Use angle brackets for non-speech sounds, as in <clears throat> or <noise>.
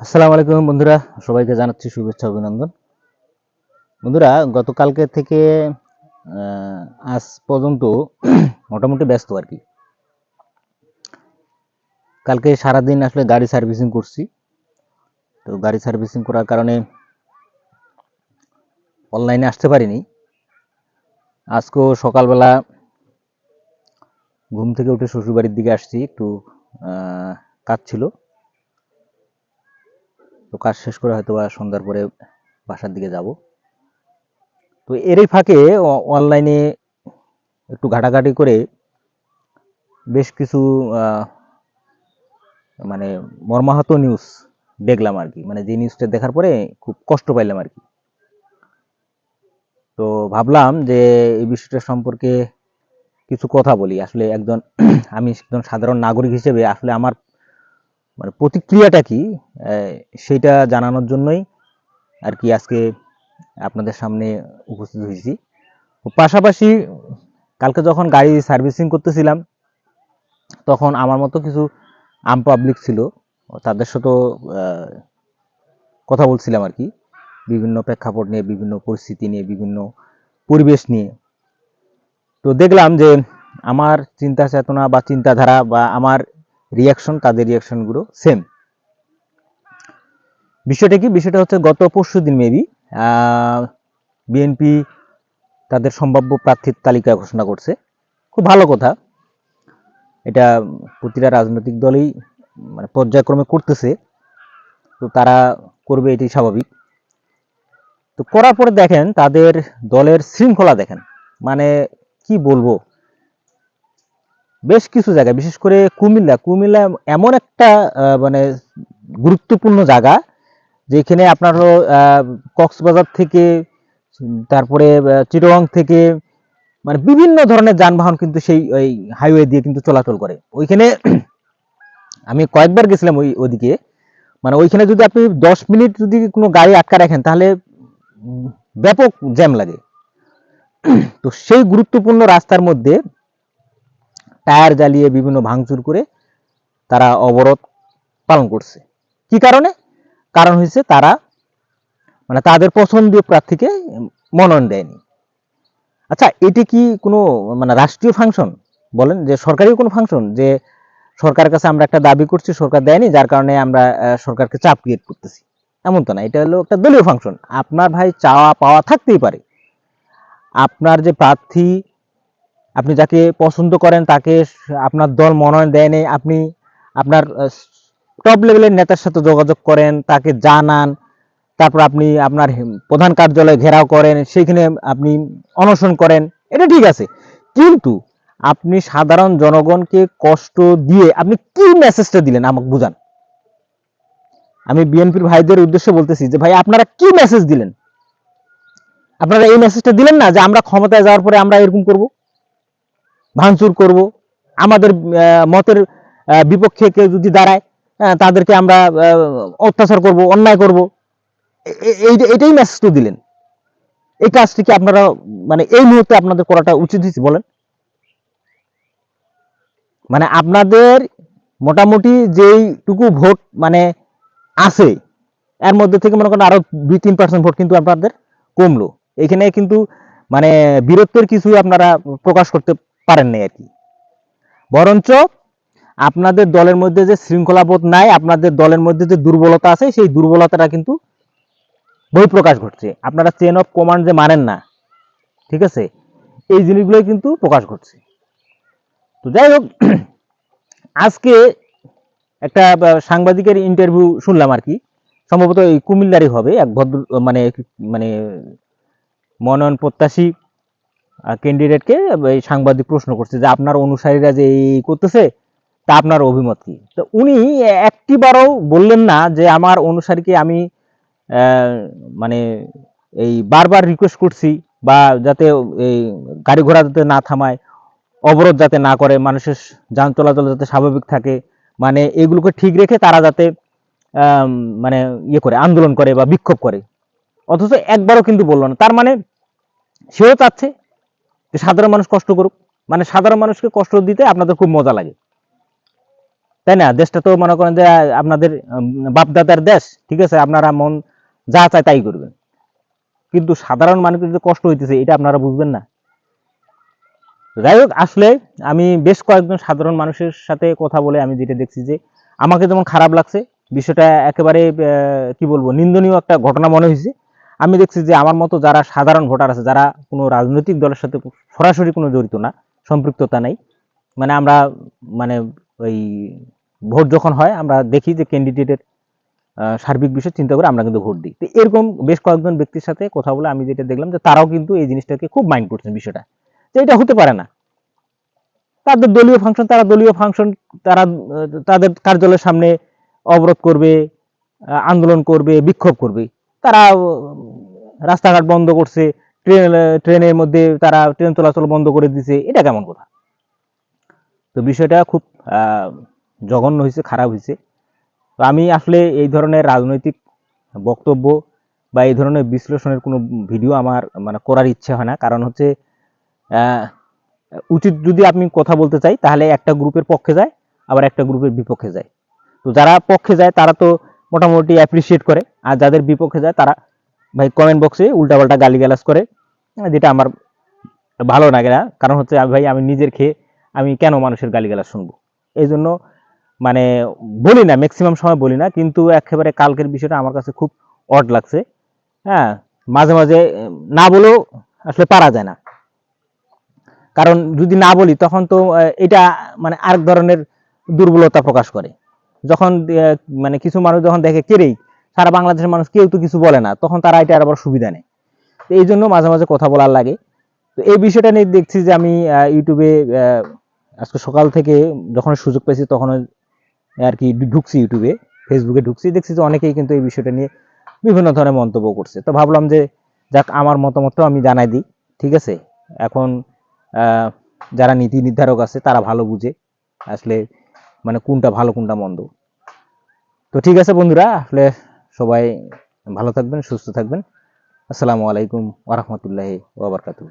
আসসালামু আলাইকুম বন্ধুরা, সবাইকে জানাচ্ছি শুভেচ্ছা, অভিনন্দন। বন্ধুরা, গতকালকে থেকে আজ পর্যন্ত <clears throat> মোটামুটি ব্যস্ত আর কি। কালকে সারাদিন আসলে গাড়ি সার্ভিসিং করছি। তো গাড়ি সার্ভিসিং করার কারণে অনলাইনে আসতে পারিনি। আজকেও সকালবেলা ঘুম থেকে উঠে শ্বশুরবাড়ির দিকে আসছি, একটু কাজ ছিল। তো কাজ শেষ করে হয়তো বা সন্ধ্যার পরে বাসার দিকে যাব। তো এরই ফাঁকে অনলাইনে একটু ঘাটাঘাটি করে বেশ কিছু মানে মর্মাহত নিউজ দেখলাম আর কি। মানে যে নিউজটা দেখার পরে খুব কষ্ট পাইলাম আর কি। তো ভাবলাম যে এই বিষয়টা সম্পর্কে কিছু কথা বলি। আসলে একজন, <clears throat> আমি একজন সাধারণ নাগরিক হিসেবে আসলে আমার মানে প্রতিক্রিয়াটা কি? সেইটা জানানোর জন্যই আর কি আজকে আপনাদের সামনে উপস্থিত হয়েছি। পাশাপাশি কালকে যখন গাড়ি সার্ভিসিং করতেছিলাম, তখন আমার মতো কিছু আম পাবলিক ছিল। তাদের সাথেও কথা বলছিলাম আর কি। বিভিন্ন প্রেক্ষাপট নিয়ে, বিভিন্ন পরিস্থিতি নিয়ে, বিভিন্ন পরিবেশ নিয়ে। তো দেখলাম যে আমার চিন্তা চেতনা বা চিন্তাধারা বা আমার রিয়াকশন তাদের রিয়াকশনগুলো সেম বিষয়টা কি? বিষয়টা হচ্ছে গত পরশু দিন মেবি বিএনপি তাদের সম্ভাব্য প্রার্থীর তালিকা ঘোষণা করছে। খুব ভালো কথা। এটা প্রতিটা রাজনৈতিক দলই মানে পর্যায়ক্রমে করতেছে। তো তারা করবে এটি স্বাভাবিক। তো করার পরে দেখেন, তাদের দলের শৃঙ্খলা দেখেন। মানে কি বলব? বেশ কিছু জায়গা, বিশেষ করে কুমিল্লা। কুমিল্লা এমন একটা মানে গুরুত্বপূর্ণ জায়গা, যেখানে আপনার হলো কক্সবাজার থেকে, তারপরে চিটাগং থেকে মানে বিভিন্ন ধরনের যানবাহন কিন্তু সেই, ওই হাইওয়ে দিয়ে কিন্তু চলাচল করে। ওইখানে <clears throat> আমি কয়েকবার গেছিলাম ওই ওদিকে মানে ওইখানে যদি আপনি দশ মিনিট যদি কোনো গাড়ি আটকা রাখেন, তাহলে ব্যাপক জ্যাম লাগে। <clears throat> তো সেই গুরুত্বপূর্ণ রাস্তার মধ্যে টায়ার জ্বালিয়ে বিভিন্ন ভাঙচুর করে তারা অবরোধ পালন করছে। কি কারণে? কারণ হয়েছে তারা মানে তাদের পছন্দীয় প্রার্থীকে মনোনয়ন দেয়নি। আচ্ছা এটি কি কোনো মানে রাষ্ট্রীয় ফাংশন? বলেন যে সরকারি কোনো ফাংশন যে সরকারের কাছে আমরা একটা দাবি করছি, সরকার দেয়নি, যার কারণে আমরা সরকারকে চাপ ক্রিয়েট করতেছি। এমন তো না, এটা হলো একটা দলীয় ফাংশন। আপনার ভাই চাওয়া পাওয়া থাকতেই পারে। আপনার যে প্রার্থী আপনি যাকে পছন্দ করেন, তাকে আপনার দল মনোনয়ন দেয়নি আপনি আপনার টপ লেভেলের নেতার সাথে যোগাযোগ করেন, তাকে জানান, তারপর আপনি আপনার প্রধান কার্যালয়ে ঘেরাও করেন, সেইখানে আপনি অনশন করেন, এটা ঠিক আছে। কিন্তু আপনি সাধারণ জনগণকে কষ্ট দিয়ে আপনি কি মেসেজটা দিলেন আমাকে বুঝান। আমি বিএনপির ভাইদের উদ্দেশ্যে বলতেছি যে, ভাই, আপনারা কি মেসেজ দিলেন? আপনারা এই মেসেজটা দিলেন না যে, আমরা ক্ষমতায় যাওয়ার পরে আমরা এরকম করব? ভাঙচুর করব। আমাদের মতের বিপক্ষে কেউ যদি দাঁড়ায় তাদেরকে আমরা অত্যাচার করব, অন্যায় করব। এ- এ- এই- এটাই মেসেজ তো দিলেন। এই কাজটি কি আপনারা মানে এই মুহূর্তে আপনাদের করাটা উচিত হয়েছে বলেন? মানে আপনাদের মোটামুটি যেইটুকু ভোট মানে আছে, এর মধ্যে থেকে মনে করেন আরও দুই তিন পার্সেন্ট ভোট কিন্তু আপনাদের কমলো। এখানে কিন্তু মানে বীরত্বের কিছু আপনারা প্রকাশ করতে পারেন নাই আর কি। বরঞ্চ আপনাদের দলের মধ্যে যে শৃঙ্খলাবোধ নাই, আপনাদের দলের মধ্যে যে দুর্বলতা আছে, সেই দুর্বলতাটা কিন্তু বহিঃপ্রকাশ ঘটছে। আপনারা চেন অফ কমান্ড যে মানেন না, ঠিক আছে? এই জিনিসগুলোই কিন্তু প্রকাশ ঘটছে। তো যাই হোক, <clears throat> আজকে একটা সাংবাদিকের ইন্টারভিউ শুনলাম আর কি। সম্ভবত এই কুমিল্লারই হবে, এক ভদ্র মানে মানে মনোনয়ন প্রত্যাশী ক্যান্ডিডেটকে এই সাংবাদিক প্রশ্ন করছে যে আপনার অনুসারীরা যে এই করতেছে, তা আপনার অভিমত কি? তো উনি একটিবারও বললেন না যে আমার অনুসারীকে আমি মানে এই বারবার রিকোয়েস্ট করছি বা যাতে এই গাড়ি ঘোড়া যাতে না থামায়, অবরোধ যাতে না করে, মানুষের যান চলাচল যাতে স্বাভাবিক থাকে মানে এগুলোকে ঠিক রেখে তারা যাতে মানে ইয়ে করে, আন্দোলন করে বা বিক্ষোভ করে। অথচ একবারও কিন্তু বলল না। তার মানে সেও চাচ্ছে যে সাধারণ মানুষ কষ্ট করুক মানে সাধারণ মানুষকে কষ্ট দিতে আপনাদের খুব মজা লাগে। তাই না? দেশটা তো মনে করেন যে, আপনাদের বাপদাদার দেশ, ঠিক আছে? আপনারা মন যা চায় তাই করবেন। কিন্তু সাধারণ মানুষের যে কষ্ট হইতেছে, এটা আপনারা বুঝবেন না। যাই হোক, আসলে আমি বেশ কয়েকজন সাধারণ মানুষের সাথে কথা বলে আমি যেটা দেখছি যে, আমাকে যেমন খারাপ লাগছে, বিষয়টা একেবারে কি বলব, নিন্দনীয় একটা ঘটনা মনে হয়েছে আমি দেখছি যে আমার মতো যারা সাধারণ ভোটার আছে, যারা কোনো রাজনৈতিক দলের সাথে সরাসরি কোনো জড়িত না, সম্পৃক্ততা নেই মানে আমরা মানে ওই ভোট যখন হয়, আমরা দেখি যে ক্যান্ডিডেটের সার্বিক বিষয় চিন্তা করে আমরা কিন্তু ভোট দিই। তো এরকম বেশ কয়েকজন ব্যক্তির সাথে কথা বলে আমি যেটা দেখলাম যে তারাও কিন্তু এই জিনিসটাকে খুব মাইন্ড করছেন বিষয়টা। যে এটা হতে পারে না। তাদের দলীয় ফাংশন তারা দলীয় ফাংশন তারা, তাদের কার্যালয়ের সামনে অবরোধ করবে আন্দোলন করবে, বিক্ষোভ করবে। তারা রাস্তাঘাট বন্ধ করছে, ট্রেন ট্রেনের মধ্যে তারা ট্রেন চলাচল বন্ধ করে দিছে, এটা কেমন কথা? তো বিষয়টা খুব জঘন্য হয়েছে, খারাপ হয়েছে। তো আমি আসলে এই ধরনের রাজনৈতিক বক্তব্য বা এই ধরনের বিশ্লেষণের কোনো ভিডিও আমার মানে করার ইচ্ছে হয় না। কারণ হচ্ছে উচিত যদি আপনি কথা বলতে চাই, তাহলে একটা গ্রুপের পক্ষে যায়, আবার একটা গ্রুপের বিপক্ষে যায়। তো যারা পক্ষে যায়, তারা তো মোটামুটি অ্যাপ্রিসিয়েট করে। আর যাদের বিপক্ষে যায়, তারা ভাই কমেন্ট বক্সে উল্টাপাল্টা গালিগালাজ করে, যেটা আমার ভালো লাগে না। কারণ হচ্ছে, ভাই আমি নিজের খেয়ে আমি কেন মানুষের গালিগালাজ শুনব? এই জন্য মানে বলি না ম্যাক্সিমাম সময় বলি না, কিন্তু একেবারে কালকের বিষয়টা আমার কাছে খুব অড লাগছে। হ্যাঁ মাঝে মাঝে না বলেও আসলে পারা যায় না। কারণ যদি না বলি, তখন তো এটা মানে আরেক ধরনের দুর্বলতা প্রকাশ করে। যখন মানে কিছু মানুষ যখন দেখে কেরেই সারা বাংলাদেশের মানুষ কেউ তো কিছু বলে না। তখন তারা এটা আবার সুবিধা নেয় তো এই জন্য মাঝে মাঝে কথা বলার লাগে। তো এই বিষয়টা নিয়ে দেখছি যে আমি ইউটিউবে আজকে সকাল থেকে যখন সুযোগ পেয়েছি তখন আর কি ঢুকছি ইউটিউবে, ফেসবুকে ঢুকছি। দেখছি যে অনেকেই কিন্তু এই বিষয়টা নিয়ে বিভিন্ন ধরনের মন্তব্য করছে। তো ভাবলাম যে যাক, আমার মতামতটাও আমি জানাই দিই, ঠিক আছে? এখন যারা নীতি নির্ধারক আছে তারা ভালো বুঝে, আসলে মানে কোনটা ভালো, কোনটা মন্দ। তো ঠিক আছে বন্ধুরা, আসলে সবাই ভালো থাকবেন, সুস্থ থাকবেন। আসসালামু আলাইকুম ওরহমতুল্লাহি ওবরকাতুহ